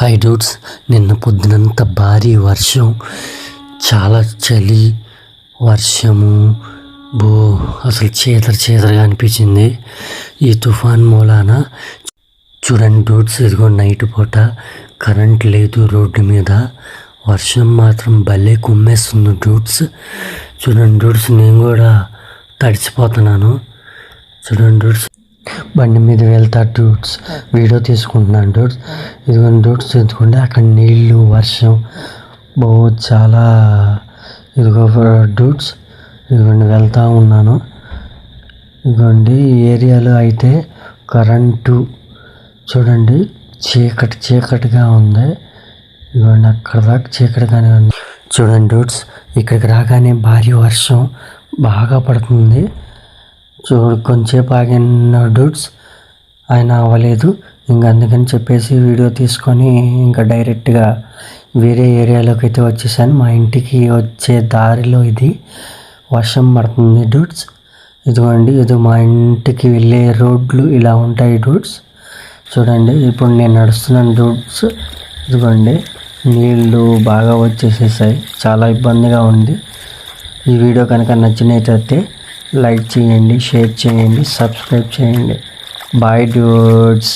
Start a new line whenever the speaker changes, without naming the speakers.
High dudes నిన్న పొద్దునంత భారీ వర్షం చాలా చలి వర్షము. బో అసలు చీదర చీదరగా అనిపించింది. ఈ తుఫాన్ మూలాన చూడండి డూడ్స్ ఇదిగో నైట్ పూట కరెంట్ లేదు రోడ్డు మీద. వర్షం మాత్రం భలే కుమ్మేస్తుంది డూడ్స్ చూడండి డూడ్స్ నేను కూడా తడిచిపోతున్నాను చూడండి డూడ్స్ బండి మీద వెళ్తా డూట్స్ వీడియో తీసుకుంటున్నాను డూట్స్ ఇదిగోండి డూట్స్ తీసుకుంటే అక్కడ నీళ్ళు వర్షం బహు చాలా ఇదిగో డూట్స్ ఇదిగోండి వెళ్తా ఉన్నాను. ఇదిగోండి ఈ ఏరియాలో అయితే కరెంటు చూడండి చీకటి చీకటిగా ఉంది. ఇదిగోండి అక్కడ దాకా చీకటిగానే ఉంది. చూడండి డూట్స్ ఇక్కడికి రాగానే భారీ వర్షం బాగా పడుతుంది. చూడు కొంచెంసేపు ఆగిన డూడ్స్. ఆయన అవ్వలేదు. ఇంకా అందుకని చెప్పేసి వీడియో తీసుకొని ఇంకా డైరెక్ట్గా వేరే ఏరియాలోకి అయితే వచ్చేసాను. మా ఇంటికి వచ్చే దారిలో ఇది. వర్షం పడుతుంది డూడ్స్. ఇదిగోండి ఇది మా ఇంటికి వెళ్ళే రోడ్లు ఇలా ఉంటాయి డూడ్స్. చూడండి ఇప్పుడు నేను నడుస్తున్నాను డూడ్స్. ఇదిగోండి నీళ్ళు బాగా వచ్చేసేసాయి. చాలా ఇబ్బందిగా ఉంది. ఈ వీడియో కనుక నచ్చినట్లయితే లైక్ చేయండి షేర్ చేయండి సబ్స్క్రైబ్ చేయండి. Bye dudes